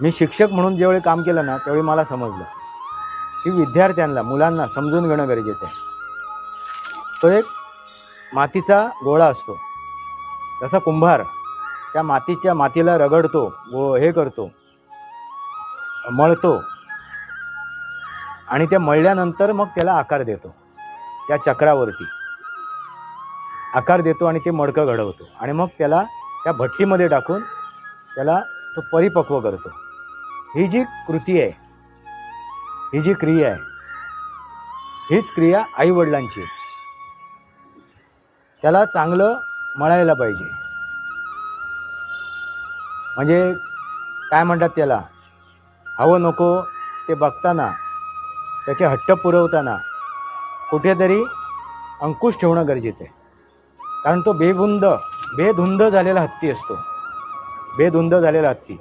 मी शिक्षक म्हणून ज्यावेळी काम केलं ना त्यावेळी मला समजलं की विद्यार्थ्यांना मुलांना समजून घेणं गरजेचं आहे. तो एक मातीचा गोळा असतो. जसा कुंभार त्या मातीच्या मातीला रगडतो व हे करतो मळतो आणि त्या मळल्यानंतर मग त्याला आकार देतो त्या चक्रावरती. आकार देतो आणि ते मडकं घडवतो आणि मग त्याला त्या भट्टीमध्ये टाकून त्याला तो परिपक्व करतो. ही जी कृती आहे ही जी क्रिया आहे हीच क्रिया आई वडिलांची त्याला चांगलं मळायला पाहिजे. म्हणजे काय म्हणतात त्याला? हवं नको ते बघताना त्याचे हट्ट पुरवताना कुठेतरी अंकुश ठेवणं गरजेचं आहे. कारण तो बेबुंद बेधुंद झालेला हत्ती असतो. बेधुंद झालेला हत्ती.